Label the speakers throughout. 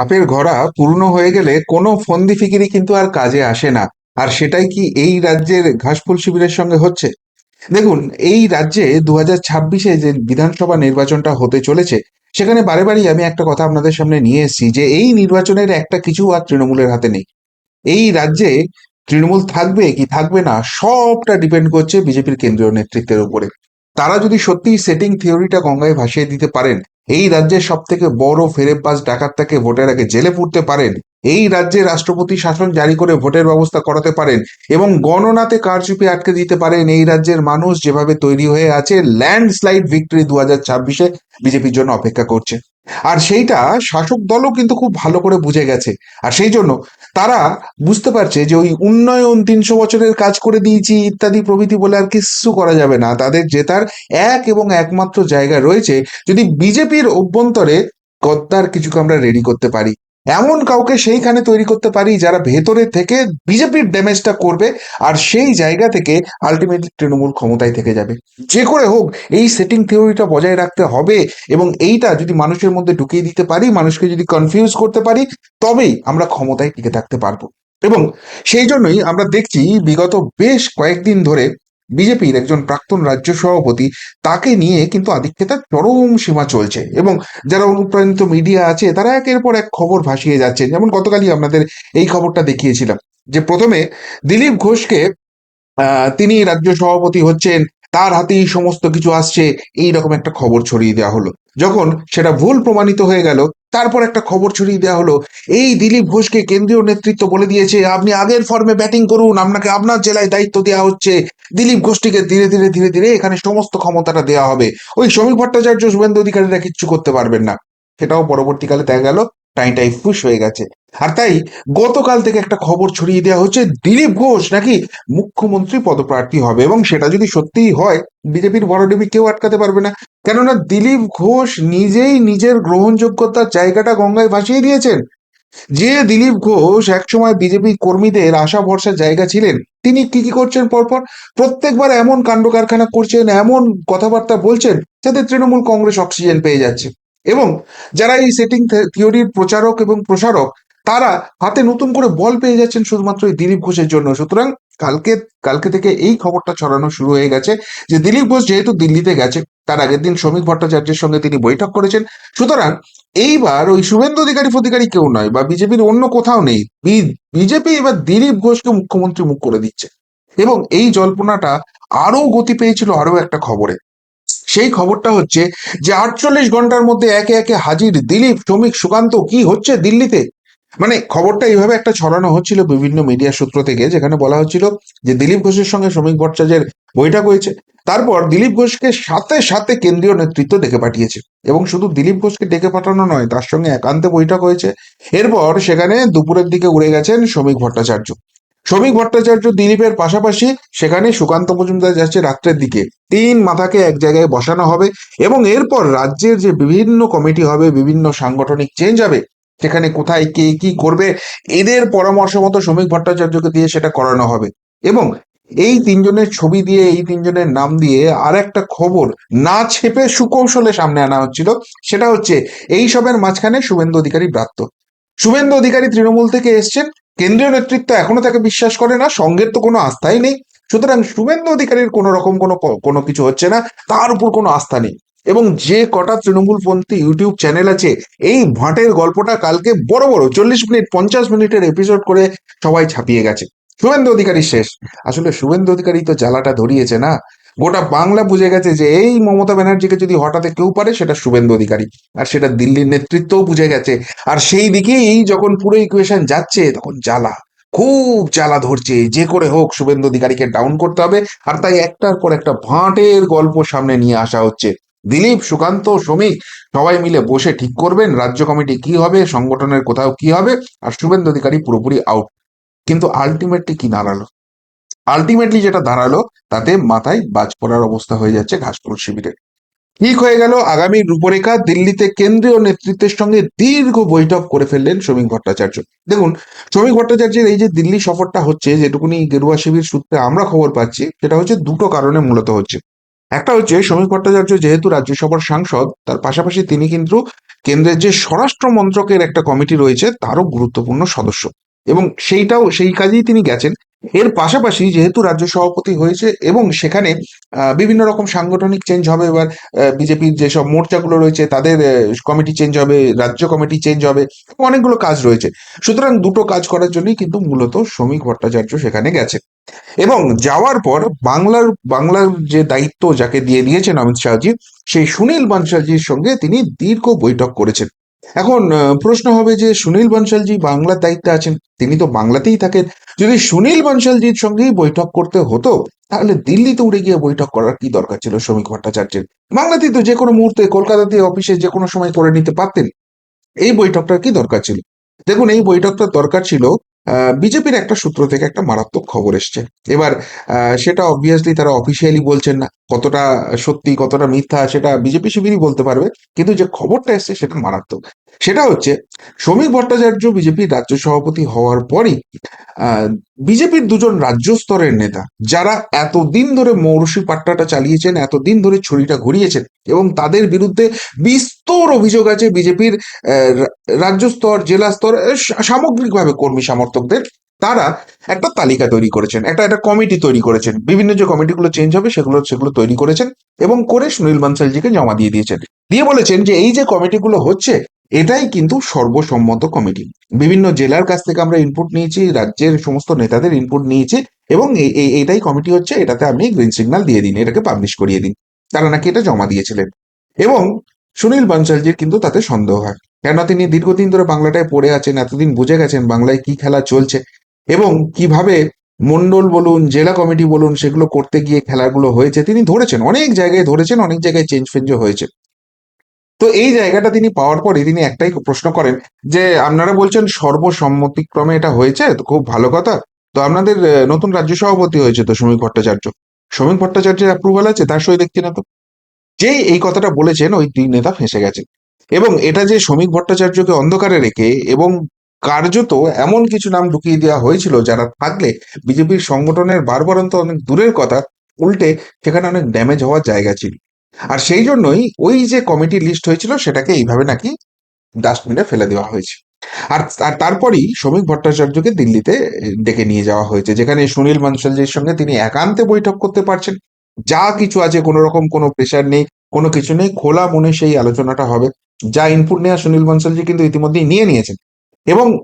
Speaker 1: সাপের ঘোড়া পুরনো হয়ে গেলে কোনো ফন্দি ফিকিরি কিন্তু আর কাজে আসে না। আর সেটাই কি এই রাজ্যের ঘাসফুল শিবিরের সঙ্গে হচ্ছে? দেখুন, এই রাজ্যে দু হাজার ছাব্বিশে যে বিধানসভা নির্বাচনটা হতে চলেছে, সেখানে বারে বারেই আমি একটা কথা আপনাদের সামনে নিয়ে এসেছি যে এই নির্বাচনের একটা কিছু আর তৃণমূলের হাতে নেই। এই রাজ্যে তৃণমূল থাকবে কি থাকবে না, সবটা ডিপেন্ড করছে বিজেপির কেন্দ্রীয় নেতৃত্বের উপরে। তারা যদি সত্যি সেটিং থিওরিটা গঙ্গায় ভাসিয়ে দিতে পারেন এই রাজ্যের সব থেকে বড় ফেরেববাজ ডাকাতটাকে ভোটের আগে জেলে পুরতে পারেন। এই রাজ্যে রাষ্ট্রপতি শাসন জারি করে ভোটের ব্যবস্থা করাতে পারেন এবং গণনাতে কারচুপি আটকে দিতে পারেন। এই রাজ্যের মানুষ যেভাবে তৈরি হয়ে আছে ল্যান্ডস্লাইড ভিক্টরি দু হাজার ছাব্বিশে বিজেপির জন্য অপেক্ষা করছে। আর সেইটা শাসক দলও কিন্তু খুব ভালো করে বুঝে গেছে। আর সেই জন্য তারা বুঝতে পারছে যে ওই উন্নয়ন তিনশো বছরের কাজ করে দিয়েছি ইত্যাদি প্রভৃতি বলে আর কিছু করা যাবে না। তাদের জেতার এক এবং একমাত্র জায়গা রয়েছে। যদি বিজেপির অভ্যন্তরে গদ্দার কিছুকে আমরা রেডি করতে পারি। এমন কাউকে সেইখানে তৈরি করতে পারি যারা ভেতরে থেকে বিজেপির ড্যামেজটা করবে আর সেই জায়গা থেকে আলটিমেটলি তৃণমূল ক্ষমতায় থেকে যাবে। যে করে হোক, এই সেটিং থিওরিটা বজায় রাখতে হবে এবং এইটা যদি মানুষের মধ্যে ঢুকিয়ে দিতে পারি, মানুষকে যদি কনফিউজ করতে পারি, তবেই আমরা ক্ষমতায় টিকে থাকতে পারব। এবং সেই জন্যই আমরা দেখছি বিগত বেশ কয়েকদিন ধরে বিজেপির একজন প্রাক্তন রাজ্য সভাপতি তাকে নিয়ে কিন্তু আধিক্যতার চরম সীমা চলছে এবং যারা অনুপ্রাণিত মিডিয়া আছে তারা একের পর এক খবর ভাসিয়ে যাচ্ছে যেমন গতকালই আপনাদের এই খবরটা দেখিয়েছিলাম যে প্রথমে দিলীপ ঘোষকে তিনি রাজ্য সভাপতি হচ্ছেন, তার হাতেই সমস্ত কিছু আসছে এই রকম একটা খবর ছড়িয়ে দেওয়া হলো। যখন সেটা ভুল প্রমাণিত হয়ে গেল তারপর একটা খবর ছড়িয়ে দেওয়া হলো। এই দিলীপ ঘোষকে কেন্দ্রীয় নেতৃত্ব বলে দিয়েছে, আপনি আগের ফর্মে ব্যাটিং করুন, আপনাকে আপনার জেলায় দায়িত্ব দেওয়া হচ্ছে। দিলীপ ঘোষটিকে ধীরে ধীরে ধীরে ধীরে এখানে সমস্ত ক্ষমতাটা দেওয়া হবে। ওই শ্রমিক ভট্টাচার্য, শুভেন্দু অধিকারীরা কিচ্ছু করতে পারবেন না। সেটাও পরবর্তীকালে দেখা গেল, টাইটাই ফুস হয়ে গেছে। আর তাই গতকাল থেকে একটা খবর ছড়িয়ে দেওয়া হচ্ছে, দিলীপ ঘোষ নাকি মুখ্যমন্ত্রী পদপ্রার্থী হবে এবং সেটা যদি সত্যিই হয়, বিজেপির বড় ডিবি কেউ আটকাতে পারবে না। কেননা দিলীপ ঘোষ নিজেই নিজের গ্রহণযোগ্যতার জায়গাটা গঙ্গায় ভাসিয়ে দিয়েছেন। যে দিলীপ ঘোষ একসময় বিজেপি কর্মীদের আশা ভরসার জায়গা ছিলেন, তিনি কি কি করছেন পরপর? প্রত্যেকবার এমন কাণ্ড কারখানা করছেন, এমন কথাবার্তা বলছেন যাতে তৃণমূল কংগ্রেস অক্সিজেন পেয়ে যাচ্ছে। এবং যারা এই সেটিং থিওরির প্রচারক এবং প্রসারক তারা হাতে নতুন করে বল পেয়ে যাচ্ছেন শুধুমাত্র এই দিলীপ ঘোষের জন্য। সুতরাং কালকে কালকে থেকে এই খবরটা ছড়ানো শুরু হয়ে গেছে যে দিলীপ ঘোষ যেহেতু দিল্লিতে গেছে, তার আগের দিন শ্রমিক ভট্টাচার্যের সঙ্গে তিনি বৈঠক করেছেন। সুতরাং এইবার ওই শুভেন্দু অধিকারী ফধিকারী কেউ নয় বা বিজেপির অন্য কোথাও নেই। বিজেপি এবার দিলীপ ঘোষকে মুখ্যমন্ত্রী মুখ করে দিচ্ছে। এবং এই জল্পনাটা আরও গতি পেয়েছিল আরও একটা খবরে। সেই খবরটা হচ্ছে যে আটচল্লিশ ঘণ্টার মধ্যে একে একে হাজির দিলীপ, শ্রমিক সুকান্ত, কি হচ্ছে দিল্লিতে? মানে খবরটা এইভাবে একটা ছড়ানো হচ্ছিল বিভিন্ন মিডিয়া সূত্র থেকে, যেখানে বলা হচ্ছিল যে দিলীপ ঘোষের সঙ্গে শ্রমিক ভট্টাচার্যের বৈঠক হয়েছে। তারপর দিলীপ ঘোষকে সাথে সাথে কেন্দ্রীয় নেতৃত্ব ডেকে পাঠিয়েছে। এবং শুধু দিলীপ ঘোষকে ডেকে পাঠানো নয়, তার সঙ্গে একান্তে বৈঠক হয়েছে। এরপর সেখানে দুপুরের দিকে উড়ে গেছেন শ্রমিক ভট্টাচার্য। শ্রমিক ভট্টাচার্য দিলীপের পাশাপাশি সেখানে সুকান্ত মজুমদার যাচ্ছে রাত্রের দিকে। তিন মাথাকে এক জায়গায় বসানো হবে এবং এরপর রাজ্যের যে বিভিন্ন কমিটি হবে, বিভিন্ন সাংগঠনিক চেঞ্জ হবে সেখানে কোথায় কে কি করবে, এদের পরামর্শ মতো শ্রমিক ভট্টাচার্যকে দিয়ে সেটা করানো হবে। এবং এই তিনজনের ছবি দিয়ে, এই তিনজনের নাম দিয়ে আর একটা খবর না ছেপে সুকৌশলে সামনে আনা হচ্ছিল, সেটা হচ্ছে এই সবের মাঝখানে শুভেন্দু অধিকারী ব্রাত্য। শুভেন্দু অধিকারী তৃণমূল থেকে এসছেন, কেন্দ্রীয় নেতৃত্ব এখনও তাকে বিশ্বাস করে না, সঙ্গের তো কোনো আস্থাই নেই। সুতরাং শুভেন্দু অধিকারীর কোনো রকম কোনো কোনো কিছু হচ্ছে না, তার উপর কোনো আস্থা নেই। এবং যে কটা তৃণমূলপন্থী ইউটিউব চ্যানেল আছে, এই ভাটের গল্পটা কালকে বড় বড় চল্লিশ মিনিট, পঞ্চাশ মিনিটের এপিসোড করে সবাই ছাপিয়ে গেছে। শুভেন্দু অধিকারী শেষ। আসলে শুভেন্দু অধিকারী তো জ্বালাটা ধরিয়েছে না। গোটা বাংলা বুঝে গেছে যে এই মমতা ব্যানার্জিকে যদি হঠাৎ কেউ পারে, সেটা শুভেন্দু অধিকারী। আর সেটা দিল্লির নেতৃত্বও বুঝে গেছে। আর সেই দিকেই এই যখন পুরো ইকুয়েশন যাচ্ছে, তখন জ্বালা, খুব জ্বালা ধরছে। যে করে হোক, শুভেন্দু অধিকারীকে ডাউন করতে হবে। আর তাই একটার পর একটা ভাঁটের গল্প সামনে নিয়ে আসা হচ্ছে। দিলীপ, সুকান্ত শ্রমিক সবাই মিলে বসে ঠিক করবেন, রাজ্য কমিটি কি হবে, সংগঠনের কোথাও কি হবে, আর শুভেন্দু অধিকারী পুরোপুরি আউট কিন্তু আলটিমেটলি কি দাঁড়াল? আলটিমেটলি যেটা দাঁড়াল, তাতে মাথায় বাজ পড়ার অবস্থা হয়ে যাচ্ছে ঘাসপুর শিবিরের। ঠিক হয়ে গেল আগামী রূপরেখা, দিল্লিতে কেন্দ্রীয় নেতৃত্বের সঙ্গে দীর্ঘ বৈঠক করে ফেললেন শ্রমিক ভট্টাচার্য। দেখুন শ্রমিক ভট্টাচার্যের এই যে দিল্লি সফরটা হচ্ছে, যেটুকুনি গেরুয়া শিবির সূত্রে আমরা খবর পাচ্ছি, সেটা হচ্ছে দুটো কারণে মূলত হচ্ছে। একটা হচ্ছে শ্রমিক ভট্টাচার্য যেহেতু রাজ্যসভার সাংসদ, তার পাশাপাশি তিনি কিন্তু কেন্দ্রের যে স্বরাষ্ট্র মন্ত্রকের একটা কমিটি রয়েছে, তারও গুরুত্বপূর্ণ সদস্য। এবং সেইটাও, সেই কাজেই তিনি গেছেন। এর পাশাপাশি যেহেতু রাজ্য সভাপতি হয়েছে এবং সেখানে বিভিন্ন রকম সাংগঠনিক চেঞ্জ হবে, এবার বিজেপির যেসব মোর্চাগুলো রয়েছে, তাদের কমিটি চেঞ্জ হবে, রাজ্য কমিটি চেঞ্জ হবে, অনেকগুলো কাজ রয়েছে। সুতরাং দুটো কাজ করার জন্যই কিন্তু মূলত শ্রমিক ভট্টাচার্য সেখানে গেছে। এবং যাওয়ার পর বাংলার বাংলার যে দায়িত্ব যাকে দিয়ে দিয়েছেন অমিত শাহজি, সেই সুনীল বানশালজির সঙ্গে তিনি দীর্ঘ বৈঠক করেছেন। এখন প্রশ্ন হবে যে সুনীল বানশালজি বাংলার দায়িত্বে আছেন, তিনি তো বাংলাতেই থাকেন। যদি সুনীল বানশালজির সঙ্গেই বৈঠক করতে হতো, তাহলে দিল্লিতে উড়ে গিয়ে বৈঠক করার কি দরকার ছিল শ্রমিক ভট্টাচার্যের? বাংলাতেই তো যে কোনো মুহূর্তে কলকাতাতে অফিসে যে কোনো সময় করে নিতে পারতেন। এই বৈঠকটার কি দরকার ছিল? দেখুন, এই বৈঠকটার দরকার ছিল বিজেপির একটা সূত্র থেকে একটা মারাত্মক খবর এসছে। এবার সেটা অবভিয়াসলি তারা অফিসিয়ালি বলছেন না, কতটা সত্যি, কতটা মিথ্যা সেটা বিজেপি শিবিরই বলতে পারবে, কিন্তু যে খবরটা এসছে সেটা মারাত্মক। সেটা হচ্ছে, শ্রমিক ভট্টাচার্য বিজেপির রাজ্য সভাপতি হওয়ার পরই বিজেপির দুজন রাজ্য স্তরের নেতা, যারা এতদিন ধরে মৌরসি পাট্টাটা চালিয়েছেন, এতদিন ধরে ছুরিটা ঘুরিয়েছেন, এবং তাদের বিরুদ্ধে বিস্তর অভিযোগ আছে বিজেপির রাজ্য স্তর, জেলা স্তর সামগ্রিকভাবে কর্মী সমর্থকদের তারা একটা তালিকা তৈরি করেছেন, একটা একটা কমিটি তৈরি করেছেন। বিভিন্ন যে কমিটিগুলো চেঞ্জ হবে সেগুলো সেগুলো তৈরি করেছেন এবং করে সুনীল বানসালজিকে জমা দিয়ে দিয়েছেন। দিয়ে বলেছেন যে এই যে কমিটিগুলো হচ্ছে, এটাই কিন্তু সর্বসম্মত কমিটি। বিভিন্ন জেলার কাছ থেকে আমরা ইনপুট নিয়েছি, রাজ্যের সমস্ত নেতাদের ইনপুট নিয়েছি এবং এই- এই- এইটাই কমিটি হচ্ছে, এটাতে আপনি গ্রিন সিগন্যাল দিয়ে দিন, এটাকে পাবলিশ করিয়ে দিন। তারা নাকি এটা জমা দিয়েছিলেন। এবং সুনীল বানসালজির কিন্তু তাতে সন্দেহ হয়। কেননা তিনি দীর্ঘদিন ধরে বাংলাটায় পড়ে আছেন, এতদিন বুঝে গেছেন বাংলায় কি খেলা চলছে এবং কীভাবে মন্ডল বলুন, জেলা কমিটি বলুন, সেগুলো করতে গিয়ে খেলাগুলো হয়েছে। তিনি ধরেছেন, অনেক জায়গায় ধরেছেন, অনেক জায়গায় চেঞ্জ ফেঞ্জও হয়েছে। তো এই জায়গাটা তিনি পাওয়ার পরে তিনি একটাই প্রশ্ন করেন যে, আপনারা বলছেন সর্বসম্মতিক্রমে এটা হয়েছে? তো খুব ভালো কথা। তো আপনাদের নতুন রাজ্য সভাপতি হয়েছে তো শ্রমিক ভট্টাচার্য। শ্রমিক ভট্টাচার্যের অ্যাপ্রুভাল আছে? তার সই দেখছি না তো। যেই এই কথাটা বলেছেন ওই দুই নেতা ফেঁসে গেছেন। এবং এটা যে শ্রমিক ভট্টাচার্যকে অন্ধকারে রেখে এবং কার্যত এমন কিছু নাম ঢুকিয়ে দেওয়া হয়েছিল যারা থাকলে বিজেপির সংগঠনের বারবারন্ত অনেক দূরের কথা, উল্টে সেখানে অনেক ড্যামেজ হওয়ার জায়গা ছিল। আর সেই জন্যই ওই যে কমিটি লিস্ট হয়েছিল সেটাকে এইভাবে নাকি ডাস্টবিনে ফেলে দেওয়া হয়েছে। আর আর তারপরেই শ্রমিক ভট্টাচার্যকে দিল্লিতে ডেকে নিয়ে যাওয়া হয়েছে। যেখানে সুনীল বানসালজির সঙ্গে তিনি একান্তে বৈঠক করতে পারছেন। যা কিছু আছে, কোনো রকম কোনো প্রেশার নেই, কোনো কিছু নেই, খোলা মনে সেই আলোচনাটা হবে। যা ইনপুট নেওয়া সুনীল বানসালজি কিন্তু ইতিমধ্যেই নিয়ে নিয়েছেন। এবং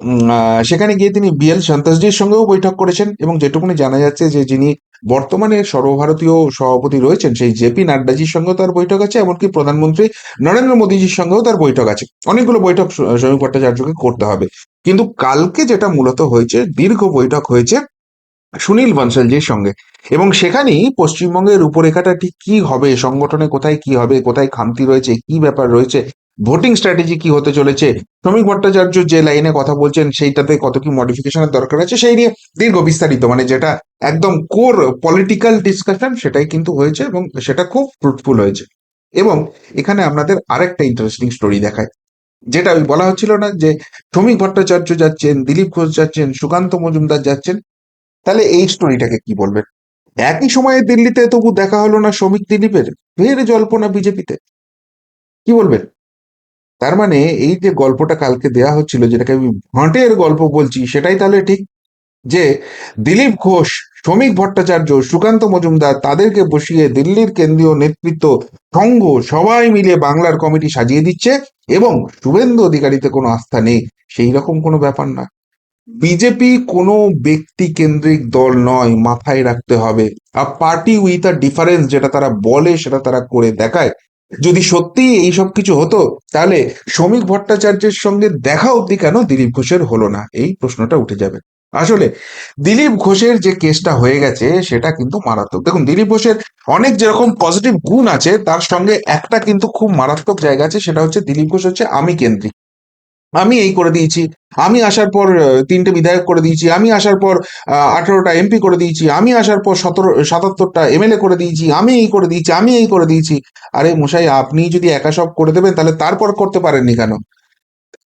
Speaker 1: সেখানে গিয়ে তিনি বিএল সন্তোষজির সঙ্গেও বৈঠক করেছেন এবং যেটুকুনি জানা যাচ্ছে যে যিনি বর্তমানে সর্বভারতীয় সভাপতি রয়েছেন, সেই জেপি নাড্ডাজির সঙ্গেও তার বৈঠক আছে, এমনকি প্রধানমন্ত্রী নরেন্দ্র মোদীজির সঙ্গেও তার বৈঠক আছে। অনেকগুলো বৈঠক স- ভট্টাচার্যকে করতে হবে। কিন্তু কালকে যেটা মূলত হয়েছে, দীর্ঘ বৈঠক হয়েছে সুনীল বানসালজির সঙ্গে। এবং সেখানেই পশ্চিমবঙ্গের রূপরেখাটা ঠিক কি হবে, সংগঠনে কোথায় কি হবে, কোথায় খামতি রয়েছে, কি ব্যাপার রয়েছে ভোটিং স্ট্র্যাটেজি কি হতে চলেছে, শ্রমিক ভট্টাচার্য যে লাইনে কথা বলছেন সেইটাতে কত কি মডিফিকেশনের দরকার আছে, সেই নিয়ে দীর্ঘ বিস্তারিত মানে যেটা একদম কোর পলিটিক্যাল ডিসকাশন সেটাই কিন্তু হয়েছে এবং সেটা খুব ফ্রুটফুল হয়েছে। এবং এখানে আপনাদের আরেকটা ইন্টারেস্টিং স্টোরি দেখায়, যেটা ওই বলা হচ্ছিল না যে শ্রমিক ভট্টাচার্য যাচ্ছেন, দিলীপ ঘোষ যাচ্ছেন, সুকান্ত মজুমদার যাচ্ছেন, তাহলে এই স্টোরিটাকে কি বলবেন? একই সময়ে দিল্লিতে তবু দেখা হলো না শ্রমিক দিলীপের, ফের জল্পনা বিজেপিতে। কি বলবেন? তার মানে এই যে গল্পটা কালকে দেয়া হচ্ছিল, যেটাকে আমি ভাঁটের গল্প বলছি, সেটাই তাহলে ঠিক? যে দিলীপ ঘোষ, শ্রমিক ভট্টাচার্য, সুকান্ত মজুমদার, তাদেরকে বসিয়ে দিল্লির কেন্দ্রীয় নেতৃত্ব সংঘ সবাই মিলে বাংলার কমিটি সাজিয়ে দিচ্ছে এবং শুভেন্দু অধিকারীতে কোনো আস্থা নেই। সেই রকম কোনো ব্যাপার না। বিজেপি কোনো ব্যক্তি কেন্দ্রিক দল নয়, মাথায় রাখতে হবে। আর পার্টি উইথ আ ডিফারেন্স যেটা তারা বলে, সেটা তারা করে দেখায়। যদি সত্যি এইসব কিছু হতো, তাহলে শ্রমিক ভট্টাচার্যের সঙ্গে দেখা অবধি কেন দিলীপ ঘোষের হলো না? এই প্রশ্নটা উঠে যাবে। আসলে, দিলীপ ঘোষের যে কেসটা হয়ে গেছে, সেটা কিন্তু মারাত্মক। দেখুন, দিলীপ ঘোষের অনেক যেরকম পজিটিভ গুণ আছে, তার সঙ্গে একটা কিন্তু খুব মারাত্মক জায়গা আছে, সেটা হচ্ছে দিলীপ ঘোষ হচ্ছে আমি কেন্দ্রিক। আমি এই করে দিয়েছি, আমি আসার পর তিনটে বিধায়ক করে দিয়েছি, আমি আসার পর আঠারোটা এমপি করে দিয়েছি, আমি আসার পর সতেরো, সাতাত্তরটা এমএলএ করে দিয়েছি, আমি এই করে দিয়েছি, আমি এই করে দিয়েছি। আরে মশাই, আপনি যদি একা সব করে দেবেন, তাহলে তারপর করতে পারেননি কেন?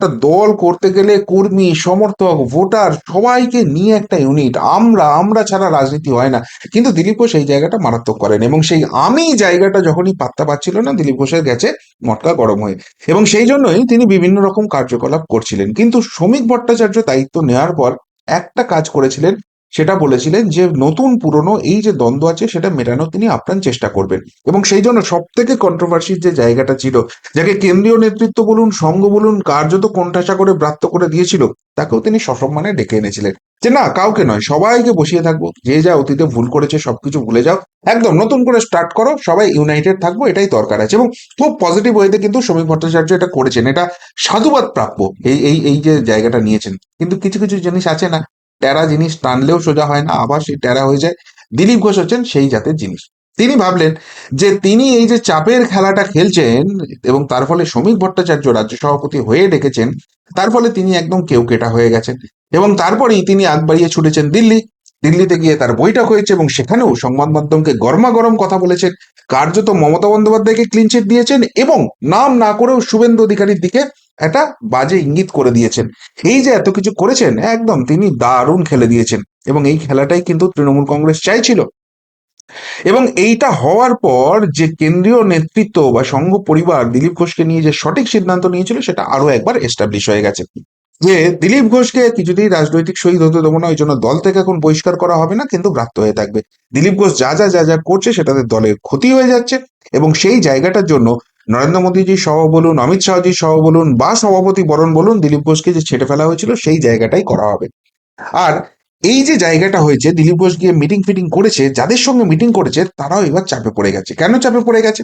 Speaker 1: দল করতে গেলে কর্মী, সমর্থক, ভোটার সবাইকে নিয়ে একটা ইউনিট আমরা আমরা ছাড়া রাজনীতি হয় না। কিন্তু দিলীপ ঘোষ এই জায়গাটা মারাত্মক করেন এবং সেই আমি জায়গাটা যখনই পাত্তা পাচ্ছিল না, দিলীপ ঘোষের গেছে মটকা গরম হয়ে। এবং সেই জন্যই তিনি বিভিন্ন রকম কার্যকলাপ করছিলেন। কিন্তু শ্রমিক ভট্টাচার্য দায়িত্ব নেওয়ার পর একটা কাজ করেছিলেন সেটা বলেছিলেন যে নতুন পুরনো এই যে দ্বন্দ্ব আছে সেটা মেটানোর তিনি আপ্রাণ চেষ্টা করবেন। এবং সেই জন্য সব থেকে কন্ট্রোভার্সির যে জায়গাটা ছিল, যাকে কেন্দ্রীয় নেতৃত্ব বলুন সংঘ বলুন, কার্যত কোণঠাসা করে ব্রাত্য করে দিয়েছিল, তাকেও তিনি সসম্মানে ডেকে এনেছিলেন। যে না, কাউকে নয়, সবাইকে বসিয়ে থাকব, যে যা অতীতে ভুল করেছে সবকিছু ভুলে যাও, একদম নতুন করে স্টার্ট করো, সবাই ইউনাইটেড থাকব, এটাই দরকার আছে। এবং খুব পজিটিভ ওয়েতে কিন্তু শ্রমিক ভট্টাচার্য এটা করেছেন, এটা সাধুবাদ প্রাপ্য, এই এই এই যে জায়গাটা নিয়েছেন। কিন্তু কিছু কিছু জিনিস আছে না ট্যারা জিনিস টানলেও সোজা হয় না, আবার সেই ট্যারা হয়ে যায়। দিলীপ ঘোষ হচ্ছেন সেই জাতের জিনিস। তিনি ভাবলেন যে তিনি এই যে চাপের খেলাটা খেলছেন এবং তার ফলে শ্রমিক ভট্টাচার্য রাজ্য সভাপতি হয়ে ডেকেছেন, তার ফলে তিনি একদম কেউ কেটা হয়ে গেছেন। এবং তারপরেই তিনি আগ বাড়িয়ে ছুটেছেন দিল্লি। দিল্লিতে গিয়ে তার বৈঠক হয়েছে এবং সেখানেও সংবাদ মাধ্যমকে গরমা গরম কথা বলেছেন। কার্যত মমতা বন্দ্যোপাধ্যায়কে ক্লিনচিট দিয়েছেন এবং নাম না করেও শুভেন্দু অধিকারীর দিকে একটা বাজে ইঙ্গিত করে দিয়েছেন। এই যে এত কিছু করেছেন, একদম তিনি দারুণ খেলে দিয়েছেন এবং এই খেলাটাই কিন্তু তৃণমূল কংগ্রেস চাইছিল। এবং এইটা হওয়ার পর যে কেন্দ্রীয় নেতৃত্ব বা সংঘ পরিবার দিলীপ ঘোষকে নিয়ে যে সঠিক সিদ্ধান্ত নিয়েছিল, সেটা আরও একবার এস্টাবলিশ হয়ে গেছে। যে দিলীপ ঘোষকে কিছুতেই রাজনৈতিক শহীদ হতে দেবো না, ওই জন্য দল থেকে এখন বহিষ্কার করা হবে না, কিন্তু ব্রাত্য হয়ে থাকবে। দিলীপ ঘোষ যা যা যা যা করছে, সেটাতে দলের ক্ষতি হয়ে যাচ্ছে এবং সেই জায়গাটার জন্য নরেন্দ্র মোদীজি সহ বলুন, অমিত শাহজি সহ বলুন বা সভাপতি বরণ বলুন, দিলীপ ঘোষকে যে ছেটে ফেলা হয়েছিল সেই জায়গাটাই করা হবে। আর এই যে জায়গাটা হয়েছে, দিলীপ ঘোষ গিয়ে মিটিং ফিটিং করেছে, যাদের সঙ্গে মিটিং করেছে, তারাও এবার চাপে পড়ে গেছে। কেন চাপে পড়ে গেছে?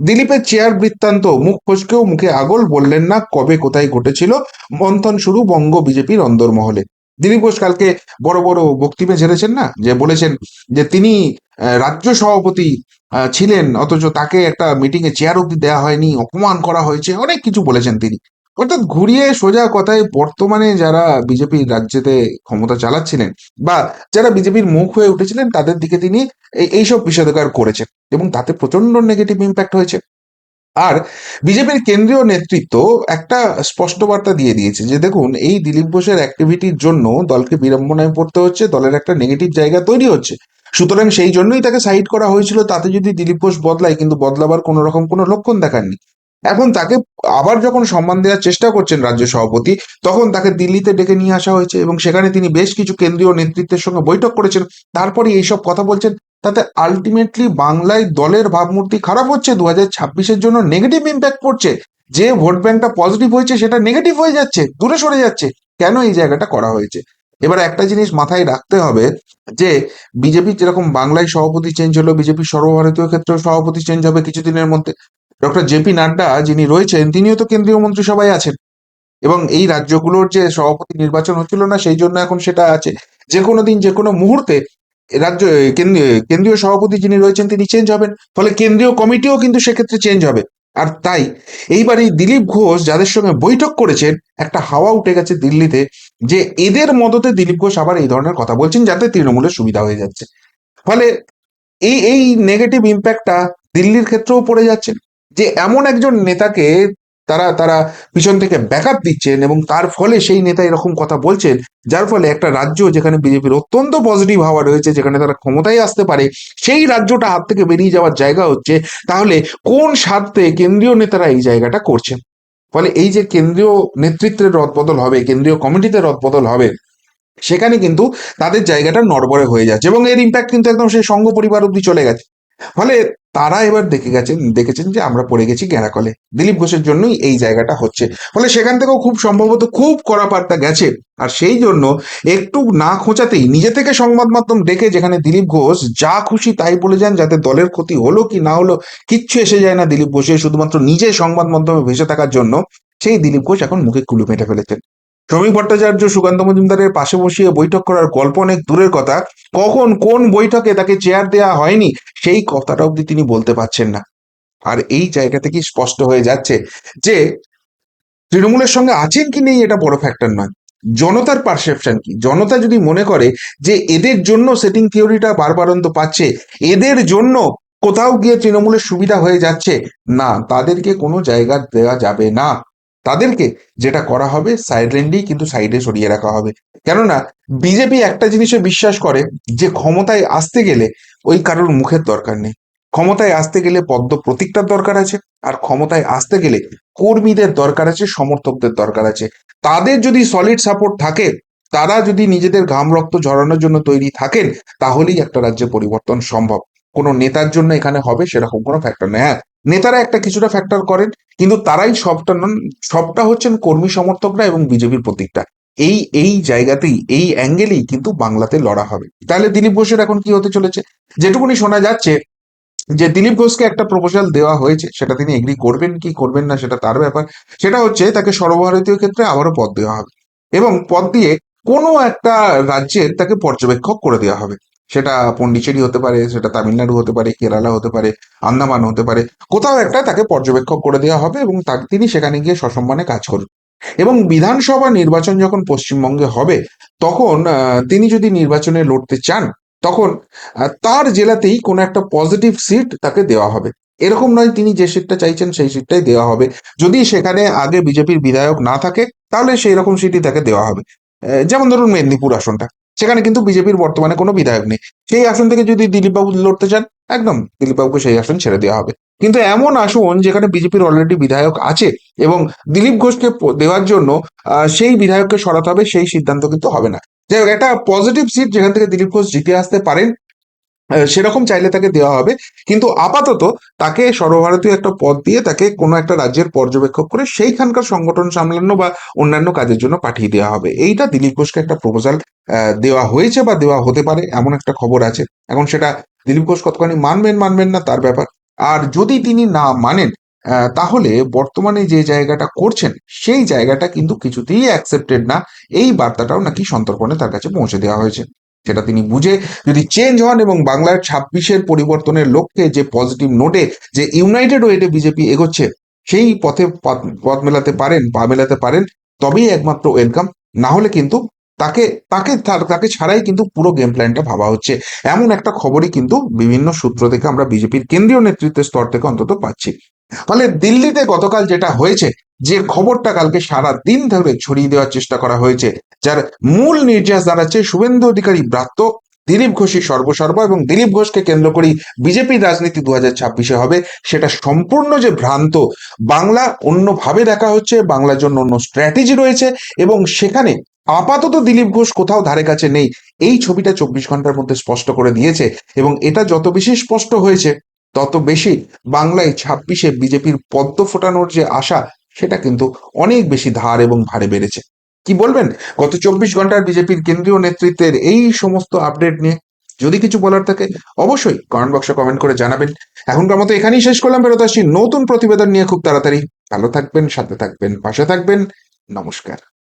Speaker 1: দিলীপের চেয়ার বৃত্তান্ত, মুখ ফসকেও মুখে আগল বললেন না কবে কোথায় ঘটেছিল। মন্থন শুরু বঙ্গ বিজেপির অন্দরমহলে। দিলীপ ঘোষ কালকে বড় বড় বক্তব্যে ঝেড়েছেন না? যে বলেছেন যে তিনি রাজ্য সভাপতি ছিলেন, অথচ তাকে একটা মিটিং এ চেয়ার অব্দি দেওয়া হয়নি, অপমান করা হয়েছে, অনেক কিছু বলেছেন তিনি। অর্থাৎ ঘুরিয়ে সোজা কথায় বর্তমানে যারা বিজেপি রাজ্যেতে ক্ষমতা চালাচ্ছিলেন বা যারা বিজেপির মুখ হয়ে উঠেছিলেন, তাদের দিকে তিনি এই- এইসব বিষয়াধিকার করেছেন এবং তাতে প্রচণ্ড নেগেটিভ ইম্প্যাক্ট হয়েছে। আর বিজেপির কেন্দ্রীয় নেতৃত্ব একটা স্পষ্ট বার্তা দিয়ে দিয়েছে যে, দেখুন, এই দিলীপ ঘোষের অ্যাক্টিভিটির জন্য দলকে বিড়ম্বনায় পড়তে হচ্ছে, দলের একটা নেগেটিভ জায়গা তৈরি হচ্ছে। সুতরাং সেই জন্যই তাকে সাইড করা হয়েছিল, তাতে যদি দিলীপ ঘোষ বদলায়, কিন্তু বদলাবার কোনো রকম কোনো লক্ষণ দেখাননি। এখন তাকে আবার যখন সম্মান দেওয়ার চেষ্টা করছেন রাজ্য সভাপতি, তখন তাকে দিল্লিতে ডেকে নিয়ে আসা হয়েছে এবং সেখানে তিনি বেশ কিছু কেন্দ্রীয় নেতৃত্বের সঙ্গে বৈঠক করেছেন। তারপরে এইসব কথা বলছেন। তাতে আলটিমেটলি বাংলায় দলের ভাবমূর্তি খারাপ হচ্ছে দু হাজার ছাব্বিশের জন্য নেগেটিভ ইম্প্যাক্ট পড়ছে। যে ভোট ব্যাংকটা পজিটিভ হয়েছে, সেটা নেগেটিভ হয়ে যাচ্ছে, দূরে সরে যাচ্ছে। কেন এই জায়গাটা করা হয়েছে? এবার একটা জিনিস মাথায় রাখতে হবে যে, বিজেপি যেরকম বাংলায় সভাপতি চেঞ্জ হলো বিজেপির সর্বভারতীয় ক্ষেত্রেও সভাপতি চেঞ্জ হবে কিছুদিনের মধ্যে। ডক্টর জেপি নাড্ডা যিনি রয়েছেন, তিনিও তো কেন্দ্রীয় মন্ত্রিসভায় আছেন। এবং এই রাজ্যগুলোর যে সভাপতি নির্বাচন হচ্ছিল না, সেই জন্য এখন সেটা আছে। যে কোনো দিন যে কোনো মুহূর্তে রাজ্য কেন্দ্রীয় সভাপতি যিনি রয়েছেন তিনি চেঞ্জ হবেন। ফলে কেন্দ্রীয় কমিটিও কিন্তু সেক্ষেত্রে চেঞ্জ হবে। আর তাই, এইবার এই দিলীপ ঘোষ যাদের সঙ্গে বৈঠক করেছেন, একটা হাওয়া উঠে গেছে দিল্লিতে যে এদের মদতে দিলীপ ঘোষ আবার এই ধরনের কথা বলছেন যাতে তৃণমূলের সুবিধা হয়ে যাচ্ছে। ফলে এই এই নেগেটিভ ইম্প্যাক্টটা দিল্লির ক্ষেত্রেও পড়ে যাচ্ছে। যে এমন একজন নেতাকে তারা তারা পিছন থেকে ব্যাকআপ দিচ্ছেন এবং তার ফলে সেই নেতা এরকম কথা বলছেন, যার ফলে একটা রাজ্য যেখানে বিজেপির অত্যন্ত পজিটিভ হাওয়া রয়েছে, যেখানে তারা ক্ষমতায় আসতে পারে, সেই রাজ্যটা হাত থেকে বেরিয়ে যাওয়ার জায়গা হচ্ছে, তাহলে কোন স্বার্থে কেন্দ্রীয় নেতারা এই জায়গাটা করছেন? ফলে এই যে কেন্দ্রীয় নেতৃত্বের রদবদল হবে, কেন্দ্রীয় কমিটিতে রদবদল হবে, সেখানে কিন্তু তাদের জায়গাটা নড়বড়ে হয়ে যাচ্ছে এবং এর ইম্প্যাক্ট কিন্তু একদম সেই সংঘ পরিবার অব্দি চলে গেছে। ফলে তারা এবার দেখে গেছেন, দেখেছেন যে আমরা পড়ে গেছি গ্যারাকলে দিলীপ ঘোষের জন্যই এই জায়গাটা হচ্ছে। ফলে সেখান থেকেও খুব সম্ভবত খুব কড়া গেছে। আর সেই জন্য একটু না খোঁচাতেই নিজে থেকে সংবাদ মাধ্যম ডেকে যেখানে দিলীপ ঘোষ যা খুশি তাই বলে যান, যাতে দলের ক্ষতি হলো কি না হলো কিচ্ছু এসে যায় না দিলীপ ঘোষের। শুধুমাত্র নিজে সংবাদ মাধ্যমে ভেসে থাকার জন্য সেই দিলীপ ঘোষ এখন মুখে কুলু মেটে ফেলেছেন। শ্রমিক ভট্টাচার্য সুকান্ত মজুমদারের পাশে বসিয়ে বৈঠক করার গল্প অনেক দূরের কথা। কখন কোন বৈঠকে তাকে চেয়ার দেওয়া হয়নি, সেই কথাটা অব্দি তিনি বলতে পারছেন না। আর এই জায়গা থেকে স্পষ্ট হয়ে যাচ্ছে যে, তৃণমূলের সঙ্গে আছেন কি নেই এটা বড় ফ্যাক্টর নয়। জনতার পারসেপশন কি? জনতা যদি মনে করে যে এদের জন্য সেটিং থিওরিটা বারবারন্ত পাচ্ছে, এদের জন্য কোথাও গিয়ে তৃণমূলের সুবিধা হয়ে যাচ্ছে, না, তাদেরকে কোনো জায়গা দেওয়া যাবে না। তাদেরকে যেটা করা হবে সাইলেন্টলি কিন্তু সাইডে সরিয়ে রাখা হবে। কেননা বিজেপি একটা জিনিসে বিশ্বাস করে যে ক্ষমতায় আসতে গেলে ওই কারোর মুখের দরকার নেই। ক্ষমতায় আসতে গেলে পদ্ম প্রতীকটার দরকার আছে আর ক্ষমতায় আসতে গেলে কর্মীদের দরকার আছে, সমর্থকদের দরকার আছে। তাদের যদি সলিড সাপোর্ট থাকে, তারা যদি নিজেদের ঘাম রক্ত ঝরানোর জন্য তৈরি থাকেন, তাহলেই একটা রাজ্যে পরিবর্তন সম্ভব। কোনো নেতার জন্য এখানে হবে সেরকম কোনো ফ্যাক্টর নেই। হ্যাঁ নেতারা একটা কিছুটা ফ্যাক্টর করেন, কিন্তু তারাই সবটা নন, সবটা হচ্ছেন কর্মী সমর্থকরা এবং বিজেপির প্রতীকটা। এই এই জায়গাতেই, এই অ্যাঙ্গেলেই কিন্তু বাংলাতে লড়া হবে। তাহলে দিলীপ ঘোষের এখন কি হতে চলেছে? যেটুকুনি শোনা যাচ্ছে যে দিলীপ ঘোষকে একটা প্রপোজাল দেওয়া হয়েছে, সেটা তিনি এগ্রি করবেন কি করবেন না সেটা তার ব্যাপার। সেটা হচ্ছে তাকে সর্বভারতীয় ক্ষেত্রে আবারও পদ দেওয়া হবে এবং পদ দিয়ে কোনো একটা রাজ্যের তাকে পর্যবেক্ষক করে দেওয়া হবে। সেটা পন্ডিচেরি হতে পারে, সেটা তামিলনাড়ু হতে পারে, কেরালা হতে পারে, আন্দামান হতে পারে, কোথাও একটা তাকে পর্যবেক্ষক করে দেওয়া হবে এবং তাকে তিনি সেখানে গিয়ে সসম্মানে কাজ করবেন এবং বিধানসভা নির্বাচন যখন পশ্চিমবঙ্গে হবে, তখন তিনি যদি নির্বাচনে লড়তে চান, তখন তার জেলাতেই কোনো একটা পজিটিভ সিট তাকে দেওয়া হবে। এরকম নয় তিনি যে সিটটা চাইছেন সেই সিটটাই দেওয়া হবে। যদি সেখানে আগে বিজেপির বিধায়ক না থাকে, তাহলে সেই রকম সিটই তাকে দেওয়া হবে। যেমন ধরুন মেদিনীপুর আসনটা। সেখানে কিন্তু বিজেপির বর্তমানে কোনো বিধায়ক নেই। সেই আসন থেকে যদি দিলীপবাবু লড়তে চান, একদম দিলীপবাবুকে সেই আসন ছেড়ে দেওয়া হবে। কিন্তু এমন আসন যেখানে বিজেপির অলরেডি বিধায়ক আছে এবং দিলীপ ঘোষকে দেওয়ার জন্য সেই বিধায়ককে সরাতে হবে, সেই সিদ্ধান্ত কিন্তু হবে না। যাই হোক, একটা পজিটিভ সিট যেখান থেকে দিলীপ ঘোষ জিতে আসতে পারেন সেরকম চাইলে তাকে দেওয়া হবে। কিন্তু আপাতত তাকে সর্বভারতীয় একটা পদ দিয়ে তাকে কোনো একটা রাজ্যের পর্যবেক্ষক করে সেইখানকার সংগঠন সামলানো বা অন্যান্য কাজের জন্য পাঠিয়ে দেওয়া হবে। এইটা দিলীপ ঘোষকে একটা প্রপোজাল দেওয়া হয়েছে বা দেওয়া হতে পারে এমন একটা খবর আছে। এখন সেটা দিলীপ ঘোষ কতখানি মানবেন মানবেন না তার ব্যাপার। আর যদি তিনি না মানেন তাহলে বর্তমানে যে জায়গাটা করছেন, সেই জায়গাটা কিন্তু কিছুতেই অ্যাকসেপ্টেড না। এই বার্তাটাও নাকি সন্তর্পণে তার কাছে পৌঁছে দেওয়া হয়েছে। সেটা তিনি বুঝে যদি চেঞ্জ হন এবং বাংলার ছাব্বিশের পরিবর্তনের লক্ষ্যে যে পজিটিভ নোটে যে ইউনাইটেড ওয়েটে বিজেপি এগোচ্ছে, সেই পথে পথ- মেলাতে পারেন, পা মেলাতে পারেন, তবেই একমাত্র ওয়েলকাম না হলে কিন্তু তাকে তাকে তাকে ছাড়াই কিন্তু পুরো গেম প্ল্যানটা ভাবা হচ্ছে। এমন একটা খবরই কিন্তু বিভিন্ন সূত্র থেকে আমরা বিজেপির কেন্দ্রীয় নেতৃত্বের স্তর থেকে অন্তত পাচ্ছি। ফলে দিল্লিতে গতকাল যেটা হয়েছে, যে খবরটা কালকে সারা দিন ধরে ছড়িয়ে দেওয়ার চেষ্টা করা হয়েছে, যার মূল নির্যাস দাঁড়াচ্ছে শুভেন্দু অধিকারী ব্রাত্য দিলীপ ঘোষই সর্বসর্ব এবং দিলীপ ঘোষকে কেন্দ্র করেই বিজেপির রাজনীতি দু হাজার ছাব্বিশে হবে। সেটা সম্পূর্ণ যে ভ্রান্ত, বাংলা অন্যভাবে দেখা হচ্ছে, বাংলার জন্য অন্য স্ট্র্যাটেজি রয়েছে এবং সেখানে আপাতত দিলীপ ঘোষ কোথাও ধারে কাছে নেই। এই ছবিটা চব্বিশ ঘণ্টার মধ্যে স্পষ্ট করে দিয়েছে এবং এটা যত বেশি স্পষ্ট হয়েছে তত বেশি বাংলায় ছাব্বিশে বিজেপির পদ্ম ফোটানোর যে আশা, সেটা কিন্তু অনেক বেশি ধার এবং ভারে বেড়েছে। কি বলবেন? গত চব্বিশ ঘণ্টার বিজেপির কেন্দ্রীয় নেতৃত্বের এই সমস্ত আপডেট নিয়ে যদি কিছু বলার থাকে, অবশ্যই কমেন্ট বক্সে কমেন্ট করে জানাবেন। এখনকার মতো এখানেই শেষ করলাম বেরোতে আসছি নতুন প্রতিবেদন নিয়ে খুব তাড়াতাড়ি। ভালো থাকবেন, সাথে থাকবেন, পাশে থাকবেন। নমস্কার।